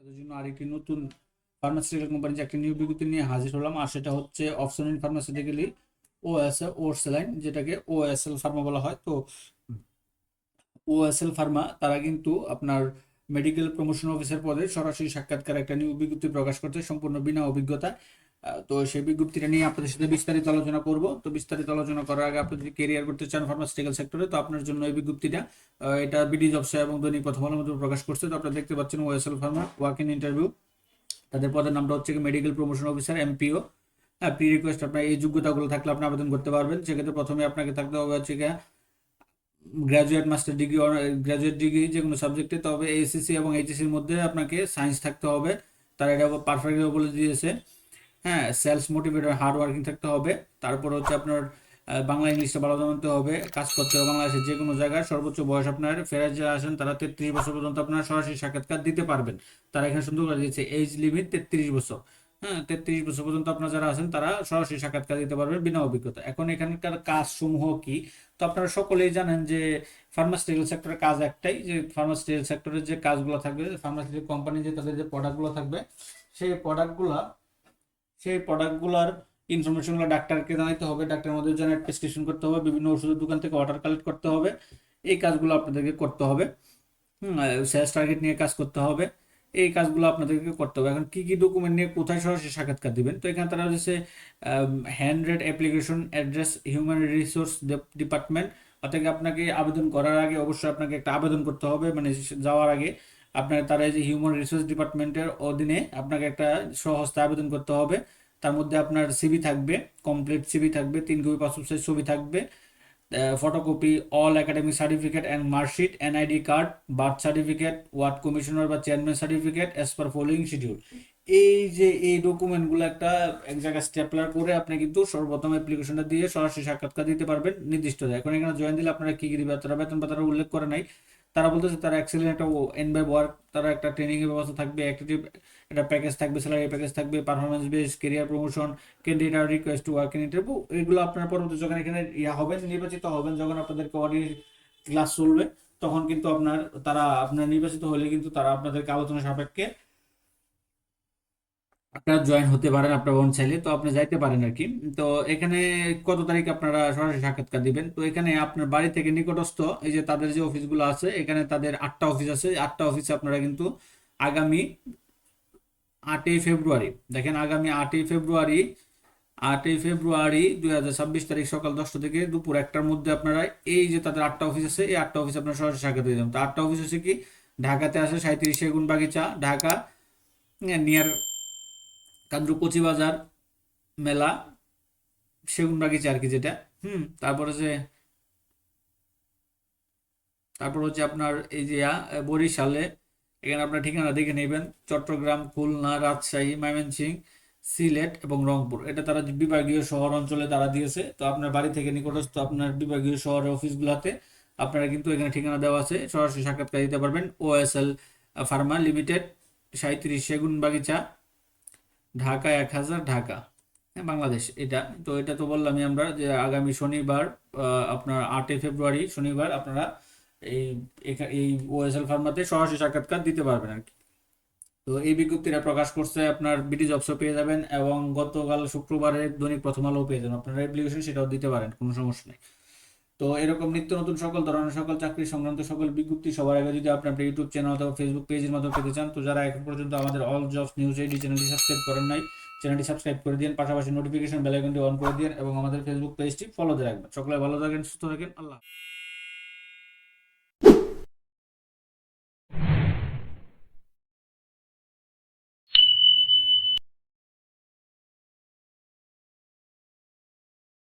তাদের জন্য আরেকটি নতুন ফার্মাসিউটিক্যাল কোম্পানি যে একটা নিউ বিজ্ঞপ্তি নিয়ে হাজির হলাম। আর সেটা হচ্ছে অপশনিন ফার্মাসিউটিক্যালি ও এস ও সেলাইন যেটাকে ও এস এল ফার্মা বলা হয়। তো ও এস এল ফার্মা তারা কিন্তু আপনার মেডিকেল প্রমোশন অফিসার পদে সরাসরি সাক্ষাৎকার একটা নিউ বিজ্ঞপ্তি প্রকাশ করছে সম্পূর্ণ বিনা অভিজ্ঞতা তো সেই বিজ্ঞপ্তিটা নিয়ে আপনাদের সাথে বিস্তারিত আলোচনা করব। তো বিস্তারিত আলোচনা করার আগে আপনি যদি কেরিয়ার করতে চান ফার্মাসিউটিক্যাল সেক্টরে তো আপনার জন্য এই বিজ্ঞপ্তিটা এটা বিডি জবসে এবং দৈনিক প্রথম আলোর মধ্যে প্রকাশ করছে। তো আপনারা দেখতে পাচ্ছেন OSL pharma walk in interview তাদের পদের নামটা হচ্ছে মেডিকেল প্রমোশন অফিসার এমপিও হ্যাঁ প্রি রিকোয়েস্ট আপনার এই যোগ্যতাগুলো থাকলে আপনি আবেদন করতে পারবেন। সেক্ষেত্রে প্রথমে আপনাকে থাকতে হবে হচ্ছে গিয়ে graduate master degree graduate degree যে কোনো সাবজেক্টে তবে এইচএসসি এবং এইচএসসির মধ্যে আপনাকে সায়েন্স থাকতে হবে। তারা এটা পারফেক্ট বলে দিয়েছে। হ্যাঁ সেলস মোটিভেটর হার্ড ওয়ার্কিং থাকতে হবে। তারপর হচ্ছে আপনার বাংলা ইংলিশটা ভালো জানতে হবে, কাজ করতে হবে বাংলাদেশের যে কোনো জায়গায়। সর্বোচ্চ বয়স আপনার ফেরাজ যারা আসেন তারা তেত্রিশ বছর পর্যন্ত আপনার সরাসরি সাক্ষাৎকার দিতে পারবেন। তারা এখানে সুন্দর করে দিয়েছে এজ লিমিট তেত্রিশ বছর। হ্যাঁ তেত্রিশ বছর পর্যন্ত আপনারা যারা আছেন, তারা সরাসরি সাক্ষাৎকার দিতে পারবেন বিনা অভিজ্ঞতা এখন এখানকার কাজ সমূহ কি? তো আপনারা সকলেই জানেন যে ফার্মাসিউটিক্যাল সেক্টরের কাজ একটাই, যে ফার্মাসিউটিক্যাল সেক্টরের যে কাজগুলো থাকবে ফার্মাসিউটিক্যাল কোম্পানি যে তাদের যে প্রোডাক্টগুলো থাকবে, সেই প্রোডাক্টগুলা সেই প্রোডাক্টগুলোর ইনফরমেশনগুলো ডাক্তারকে জানাইতে হবে, ডাক্তারের মধ্যে যেন প্রেসক্রিপশন করতে হবে, বিভিন্ন ওষুধের দোকান থেকে অর্ডার কালেক্ট করতে হবে, এই কাজগুলো আপনাদেরকে করতে হবে। সেলস টার্গেট নিয়ে কাজ করতে হবে, এই কাজগুলো আপনাদেরকে করতে হবে। এখন কী কী ডকুমেন্ট নিয়ে কোথায় সরাসরি সাক্ষাৎকার দিবেন? তো এখানে তারা হচ্ছে hand red application address human resource department অর্থাৎ আপনাকে আবেদন করার আগে অবশ্যই আপনাকে একটা আবেদন করতে হবে মানে যাওয়ার আগে আপনার তারা এই যে হিউম্যান রিসোর্স ডিপার্টমেন্টের অধীনে আপনাকে একটা সহস্তে আবেদন করতে হবে। তার মধ্যে আপনার সিভি থাকবে কমপ্লিট সিভি থাকবে, তিন কপি পাসপোর্ট সাইজ ছবি থাকবে photocopy all academic certificate and marksheet NID card birth certificate ward commissioner বা chairman certificate as per following schedule এই যে, এই ডকুমেন্টগুলো একটা এক জায়গায় স্টেপলার করে আপনি কিন্তু সর্বপ্রথম অ্যাপ্লিকেশনটা দিয়ে সরাসরি সাক্ষাৎকার দিতে পারবেন নির্দিষ্ট। এখন এখানে জয়েন দিলে আপনারা কি কি দিবে তারা বেতন উল্লেখ করে নাই। তারা বলতেছে তারা এক্সেলেন্ট একটা এন বাই ওয়ার্ক তারা একটা ট্রেনিং এর ব্যবস্থা থাকবে অ্যাক্টিভ একটা প্যাকেজ থাকবে স্যালারি প্যাকেজ থাকবে performance base career promotion candidate request to work in interview এগুলো আপনার পরবর্তী যখন এখানে ইয়া হবেন, নির্বাচিত হবেন, যখন আপনাদেরকে অডিট ক্লাস চলবে, তখন কিন্তু আপনার, তারা আপনার নির্বাচিত হলে কিন্তু তারা আপনাদেরকে আলোচনা সাপেক্ষে আপনারা জয়েন হতে পারেন আপনার বোন চাইলে, তো আপনি যাইতে পারেন আর কি। তো এখানে কত তারিখ আপনারা সরাসরি সাক্ষাৎকার দিবেন? তো এখানে আপনার বাড়ি থেকে নিকটস্থ এই যে তাদের যে অফিসগুলো আছে, এখানে তাদের আটটা অফিস আছে। আটটা অফিসে আপনারা কিন্তু আগামী আটই ফেব্রুয়ারি, দেখেন আগামী আটই ফেব্রুয়ারি আটই ফেব্রুয়ারি দুই হাজার ছাব্বিশ তারিখ সকাল দশটা থেকে দুপুর একটার মধ্যে আপনারা এই যে তাদের আটটা অফিস আছে, এই আটটা অফিস আপনারা সরাসরি সাক্ষাৎ দিয়ে দেবেন তো আটটা অফিস হচ্ছে কি? ঢাকাতে আছে সাঁত্রিশ সেগুন বাগিচা ঢাকা, নিয়ার কাদ্রু কচি বাজার, মেলা সেগুন বাগিচা আর কি যেটা, হুম, তারপর হচ্ছে তারপর হচ্ছে আপনার এই যে বরিশালে, এখানে আপনার ঠিকানা দেখে নেবেন, চট্টগ্রাম, খুলনা, রাজশাহী, ময়মনসিংহ, সিলেট এবং রংপুর। এটা তারা বিভাগীয় শহর অঞ্চলে তারা দিয়েছে। তো আপনার বাড়ি থেকে নিকটস্থ আপনার বিভাগীয় শহরের অফিসগুলোতে আপনারা কিন্তু এখানে ঠিকানা দেওয়া আছে। সরাসরি সাক্ষাৎকার দিতে পারবেন। ওএসএল ফার্মা লিমিটেড সাঁত্রিশ সেগুন বাগিচা ঢাকা এক হাজার, ঢাকা। হ্যাঁ বাংলাদেশ, এটা। তো এটা তো বললামই আমরা যে আগামী শনিবার আপনার আটই ফেব্রুয়ারি শনিবার আপনারা এই এই ওএসএল ফার্মাতে সরাসরি সাক্ষাৎকার দিতে পারবেন আর কি। তো এই বিজ্ঞপ্তিটা প্রকাশ করছে আপনার বিডি জবসও পেয়ে যাবেন এবং গতকাল শুক্রবারে দৈনিক প্রথম আলো পেয়ে যাবেন। আপনারা অ্যাপ্লিকেশন সেটাও দিতে পারেন, কোনো সমস্যা নেই। তো এরকম নিত্য নতুন সকল ধরনের সকল চাকরি সংক্রান্ত সকল বিজ্ঞপ্তি সবার আগে যদি আপনি আপনার ইউটিউব চ্যানেল অথবা ফেসবুক পেজের মাধ্যমে পেতে চান, তো যারা এখন পর্যন্ত আমাদের অল জবস নিউজ এইডি চ্যানেলটি সাবস্ক্রাইব করেন নাই চ্যানেলটি সাবস্ক্রাইব করে দিন, পাশাপাশি নোটিফিকেশন বেল আইকনটি অন করে দিন এবং আমাদের ফেসবুক পেজটি ফলো দিয়ে রাখবেন সকলে ভালো থাকেন, সুস্থ থাকেন, আল্লাহ।